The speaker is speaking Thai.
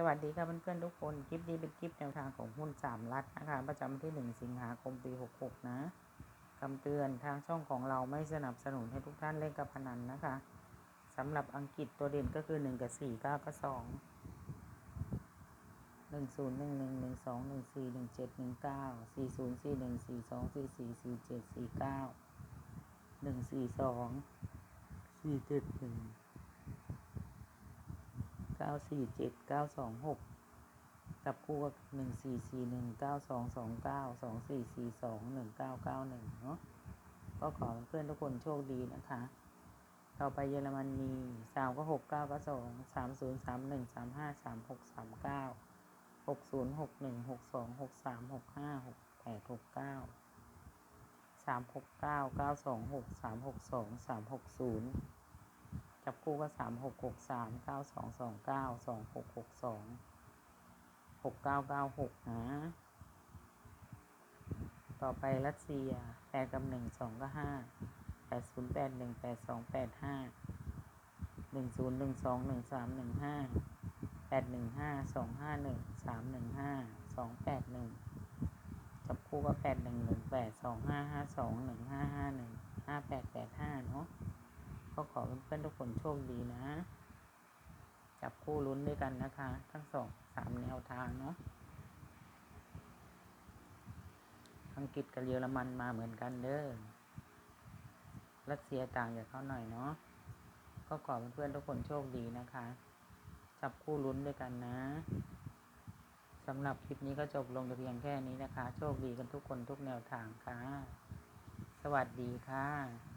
สวัสดีค่ะเพื่อนๆทุกคน คลิปนี้เป็นคลิปแนวทางของหุ้นสามรัฐนะคะ ประจำวันที่หนึ่งสิงหาคมปีหกหกนะคำเตือนทางช่องของเราไม่สนับสนุนให้ทุกท่านเล่นกับพนันนะคะสำหรับอังกฤษตัวเด่นก็คือหนึ่งกับสี่เก้ากับสองหนึ่งศูนย์หนึ่งหนึ่งหนึ่งสองหนึ่งสี่หนึ่งเจ็ดหนึ่งเก้าสี่ศูนย์สี่หนึ่งสี่สองสี่สี่สี่เจ็ดสี่เก้าหนึ่งสี่สองสี่เจ็ดสี่ ก้าสี่เจ็ดเก้าสองหกกับคู่กับหนึ่งสี่สี่หนึ่งเก้าสองสองเก้าสองสี่สี่สองหนึ่งเก้าเก้าหนึ่งเนาะก็ขอเพื่อนทุกคนโชคดีนะคะ ต่อไปเยอรมนีสามก็หกเก้าก็สองสามศูนย์สามหนึ่งสามห้าสามหกสามเก้าหกศูนย์หกหนึ่งหกสองหกสามหกห้าหกแปดหกเก้าสามหกเก้าเก้าสองหกสามหกสองสามหกศูนย์ จับคู่ก็สามหกหกสามเก้าสองสองเก้าสองหกหกสองหกเก้าเก้าหกนะ ต่อไปรัสเซียแปดกับหนึ่งสองก็ห้าแปดศูนย์แปดหนึ่งแปดสองแปดห้าหนึ่งศูนย์หนึ่งสองหนึ่งสามหนึ่งห้าแปดหนึ่งห้าสองห้าหนึ่งสามหนึ่งห้าสองแปดหนึ่งจับคู่ก็แปดหนึ่งหนึ่งแปดสองห้าห้าสองหนึ่งห้าห้าหนึ่งห้าแปดแปดห้าเนาะ ก็ขอเพื่อนๆทุกคนโชคดีนะ จับคู่ลุ้นด้วยกันนะคะ ทั้งสองสามแนวทางเนาะอังกฤษกับเยอรมันมาเหมือนกันเด้อรัสเซียต่างจากเขาหน่อยเนาะก็ขอเพื่อนๆทุกคนโชคดีนะคะ จับคู่ลุ้นด้วยกันนะสำหรับคลิปนี้ก็จบลงแต่เพียงแค่นี้นะคะ โชคดีกันทุกคนทุกแนวทางค่ะ สวัสดีค่ะ